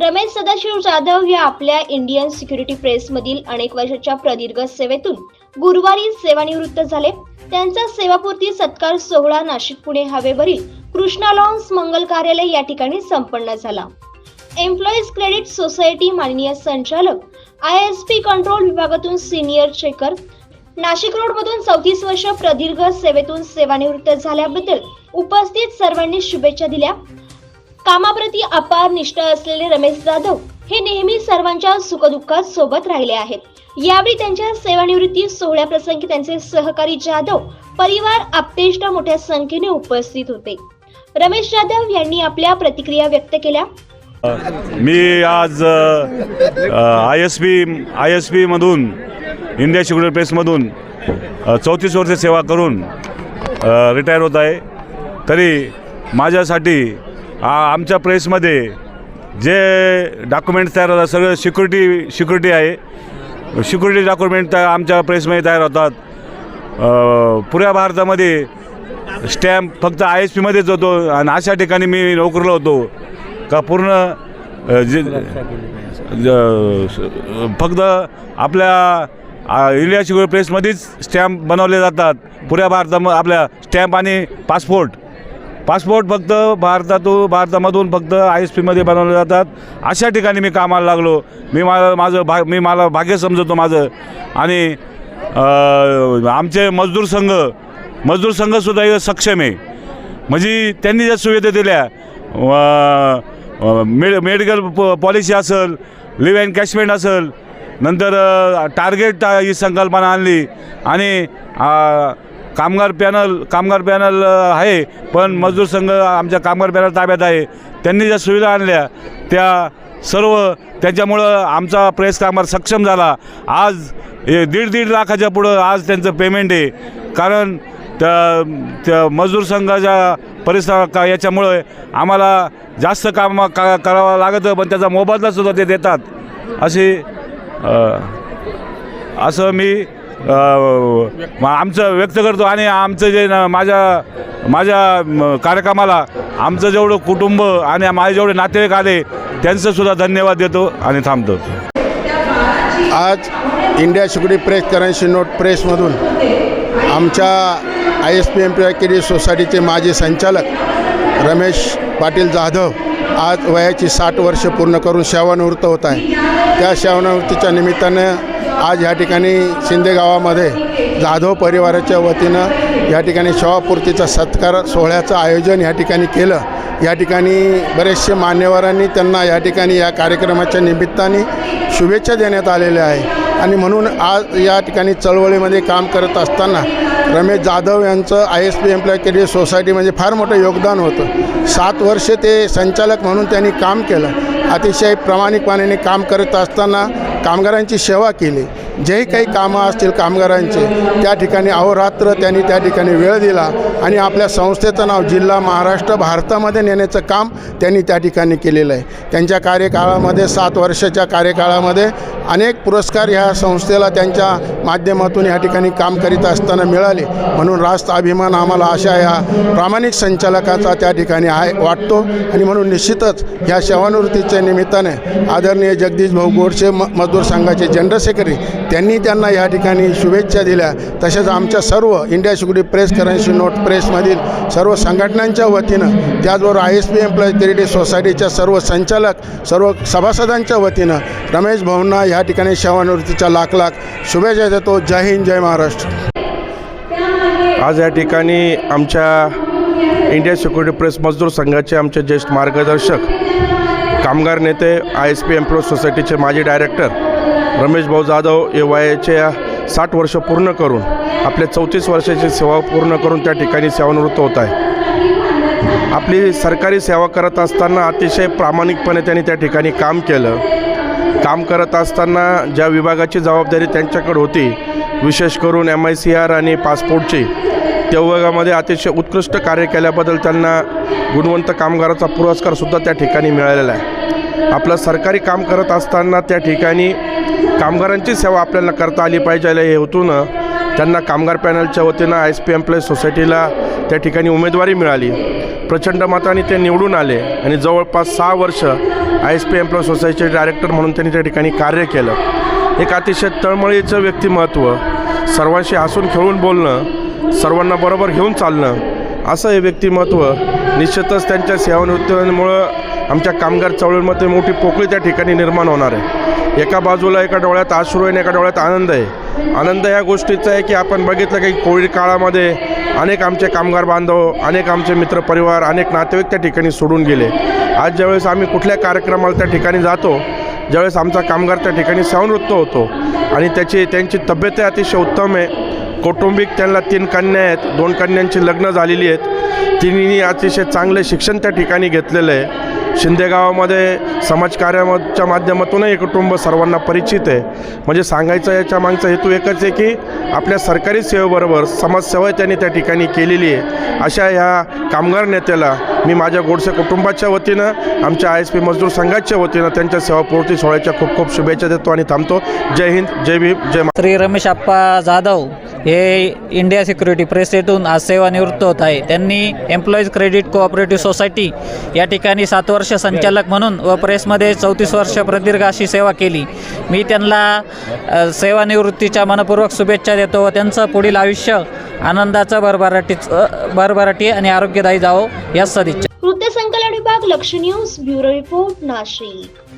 रमेश सदाशिव जाधव या आपल्या Indian security प्रेसमधील अनेक वर्षाच्या प्रदीर्घ सेवेतून गुरुवारी सेवानिवृत्त झाले. त्यांचा सेवापूर्ती सत्कार सोहळा नाशिक पुणे हवेवरील कृष्णा लॉन्स मंगल कार्यालय या ठिकाणी संपन्न झाला. एम्प्लॉईज क्रेडिट सोसायटी माननीय संचालक आय एस पी कंट्रोल विभागातून सिनियर चेकर नाशिक रोडमधून चौतीस वर्ष प्रदीर्घ सेवेतून सेवानिवृत्त झाल्याबद्दल उपस्थित सर्वांनी शुभेच्छा दिल्या. कामाप्रती अपार निष्ठा असलेले रमेश जाधव हे नेहमी सर्वांच्या सुखदुःखात सोबत राहिले आहेत. यावेळी त्यांच्या सेवानिवृत्ती सोहळ्याप्रसंगी त्यांचे सहकारी जाधव परिवार आपतेष्ट मोठ्या संख्येने उपस्थित होते. रमेश जाधव यांनी आपल्या प्रतिक्रिया व्यक्त केल्या. मी आज I S P I S पीमधून India security प्रेसमधून चौतीस वर्ष सेवा करून रिटायर होत आहे. तरी माझ्यासाठी आमच्या प्रेसमध्ये जे डॉक्युमेंट्स तयार होतात सगळं सिक्युरिटी सिक्युरिटी आहे. सिक्युरिटी डॉक्युमेंट तर आमच्या प्रेसमध्ये तयार होतात. पुऱ्या भारतामध्ये स्टॅम्प फक्त आय एस पीमध्येच होतो आणि अशा ठिकाणी मी नोकरीला होतो का पूर्ण जे फक्त आपल्या इंडिया सिक्युरिटी प्रेसमध्येच स्टॅम्प बनवले जातात. पुऱ्या भारतामध्ये आपल्या स्टॅम्प आणि पासपोर्ट. पासपोर्ट फक्त भारतातून भारतामधून फक्त आय एस पीमध्ये बनवले जातात. अशा ठिकाणी मी कामाला लागलो. मी मला माझं भा मी मला भाग्य समजतो माझं. आणि आमचे मजदूर संघ मजदूर संघसुद्धा हे सक्षम आहे. म्हणजे त्यांनी ज्या सुविधा दिल्या मेड मेडिकल प पॉलिसी असेल लिव्ह अँड कॅशमेंट असेल नंतर टार्गेट ही संकल्पना आणली. आणि कामगार पॅनल कामगार पॅनल आहे पण मजदूर संघ आमच्या कामगार पॅनल ताब्यात आहे. त्यांनी ज्या सुविधा आणल्या त्या सर्व त्याच्यामुळं आमचा प्रेस कामगार सक्षम झाला. आज हे दीड दीड लाखाच्या पुढं आज त्यांचं पेमेंट आहे. कारण त्या त्या मजदूर संघाच्या परिसर का याच्यामुळे आम्हाला जास्त काम का करावं लागतं पण त्याचा मोबदलासुद्धा ते देतात. अशी असं मी आमचं व्यक्त करतो आणि आमचं जे माझ्या माझ्या कार्यक्रमाला आमचं जेवढं कुटुंब आणि माझे जेवढे नातेवाईक आले त्यांचंसुद्धा धन्यवाद देतो आणि थांबतो. आज India security press currency note प्रेसमधून आमच्या I S P M P KD सोसायटीचे माजी संचालक रमेश पाटील जाधव आज वयाची साठ वर्ष पूर्ण करून सेवानिवृत्त होत आहे. त्या सेवानिवृत्तीच्या निमित्तानं आज ह्या ठिकाणी शिंदे गावामध्ये जाधव परिवाराच्या वतीनं या ठिकाणी शवापूर्तीचा सत्कार सोहळ्याचं आयोजन या ठिकाणी केलं. या ठिकाणी बरेचसे मान्यवरांनी त्यांना या ठिकाणी या कार्यक्रमाच्या निमित्ताने शुभेच्छा देण्यात आलेल्या आहे आणि म्हणून आज या ठिकाणी चळवळीमध्ये काम करत असताना रमेश जाधव यांचं I S P employ career सोसायटीमध्ये फार मोठं योगदान होतं. सात वर्ष ते संचालक म्हणून त्यांनी काम केलं. अतिशय प्रामाणिकपणाने काम करत असताना कामगारांची सेवा केली. जेही काही कामं असतील कामगारांचे त्या ठिकाणी अहोरात्र त्यांनी त्या ठिकाणी वेळ दिला आणि आपल्या संस्थेचं नाव जिल्हा महाराष्ट्र भारतामध्ये नेण्याचं काम त्यांनी त्या ठिकाणी केलेलं आहे. त्यांच्या कार्यकाळामध्ये सात वर्षाच्या कार्यकाळामध्ये अनेक पुरस्कार ह्या संस्थेला त्यांच्या माध्यमातून या ठिकाणी काम करीत असताना मिळाले. म्हणून रास्त अभिमान आम्हाला अशा या प्रामाणिक संचालकाचा त्या ठिकाणी आहे वाटतो. आणि म्हणून निश्चितच ह्या सेवानिवृत्तीच्या निमित्ताने आदरणीय जगदीश भाऊ गोडसे म मजदूर संघाचे जनरल सेक्रेटरी त्यांनी त्यांना या ठिकाणी शुभेच्छा दिल्या. तसेच आमच्या सर्व India security press currency note प्रेसमधील सर्व संघटनांच्या वतीनं त्याचबरोबर I S P employee credit सोसायटीच्या सर्व संचालक सर्व सभासदांच्या वतीनं रमेश भाऊंना या ठिकाणी सेवानिवृत्तीच्या लाख लाख शुभेच्छा देतो. जय हिंद जय महाराष्ट्र. आज या ठिकाणी आमच्या इंडिया सिक्युरिटी प्रेस मजदूर संघाचे आमचे ज्येष्ठ मार्गदर्शक कामगार नेते आय एस पी एम्प्लॉय सोसायटीचे माजी डायरेक्टर रमेश भाऊ जाधव हे वयाच्या साठ वर्ष पूर्ण करून आपल्या चौतीस वर्षाची सेवा पूर्ण करून त्या ठिकाणी सेवानिवृत्त होत आहे. आपली सरकारी सेवा करत असताना अतिशय प्रामाणिकपणे त्यांनी त्या ठिकाणी काम केलं. काम करत असताना ज्या विभागाची जबाबदारी त्यांच्याकडे होती विशेष करून एम आय सी आर आणि पासपोर्टची त्या विभागामध्ये अतिशय उत्कृष्ट कार्य केल्याबद्दल त्यांना गुणवंत कामगाराचा पुरस्कारसुद्धा त्या ठिकाणी मिळालेला आहे. आपलं सरकारी काम करत असताना त्या ठिकाणी कामगारांची सेवा आपल्याला करता आली पाहिजे हे हेतून त्यांना कामगार पॅनलच्या वतीनं आय एस पी एम्प्लॉय सोसायटीला त्या ठिकाणी उमेदवारी मिळाली. प्रचंड मताने ते निवडून आले आणि जवळपास सहा वर्ष आय एस पी एम्प्लॉय सोसायटीचे डायरेक्टर म्हणून त्यांनी त्या ठिकाणी कार्य केलं. एक अतिशय तळमळीचं व्यक्तिमत्व सर्वांशी हसून खेळून बोलणं सर्वांना बरोबर घेऊन चालणं असं हे व्यक्तिमत्व निश्चितच त्यांच्या सेवानिवृत्तीमुळं आमच्या कामगार चळवळीमध्ये मोठी पोकळी त्या ठिकाणी निर्माण होणार आहे. एका बाजूला एका डोळ्यात आश्रू आहे आणि एका डोळ्यात आनंद आहे. आनंद या गोष्टीचा आहे की आपण बघितलं की कोविड काळामध्ये अनेक आमचे कामगार बांधव अनेक आमचे मित्रपरिवार अनेक नातेवाईक त्या ठिकाणी सोडून गेले. आज ज्यावेळेस आम्ही कुठल्या कार्यक्रमाला त्या ठिकाणी जातो ज्यावेळेस आमचा कामगार त्या ठिकाणी सेवानिवृत्त होतो आणि त्याची त्यांची तब्येतही अतिशय उत्तम आहे. कौटुंबिक त्यांना तीन कन्या आहेत दोन कन्यांची लग्न झालेली आहेत. तिन्ही अतिशय चांगले शिक्षण त्या ठिकाणी घेतलेलं आहे. शिंदे गावामध्ये समाजकार्याच्या माध्यमातूनही हे कुटुंब सर्वांना परिचित आहे. म्हणजे सांगायचं याच्या मागचा हेतू एकच आहे की आपल्या सरकारी सेवेबरोबर समाजसेवा त्यांनी त्या ठिकाणी केलेली आहे. अशा ह्या कामगार नेत्याला मी माझ्या गोडसे कुटुंबाच्या वतीनं आमच्या आय एस पी मजदूर संघाच्या वतीनं त्यांच्या सेवापूर्ती सोहळ्याच्या खूप खूप शुभेच्छा देतो आणि थांबतो. जय हिंद जय भीम जय श्री रमेश आप्पा जाधव हे इंडिया सिक्युरिटी प्रेस येथून आज सेवानिवृत्त होत आहे. त्यांनी एम्प्लॉईज क्रेडिट कोऑपरेटिव्ह सोसायटी या ठिकाणी सात वर्ष संचालक म्हणून व प्रेसमध्ये चौतीस वर्ष प्रदीर्घ अशी सेवा केली. मी त्यांना सेवानिवृत्तीच्या मनपूर्वक शुभेच्छा देतो व त्यांचं पुढील आयुष्य आनंदाचं भरभराटीच भरभराटी आणि आरोग्यदायी जावो याच सदिच्छा. वृत्तसंकलन विभाग लक्ष न्यूज ब्युरो रिपोर्ट नाशिक.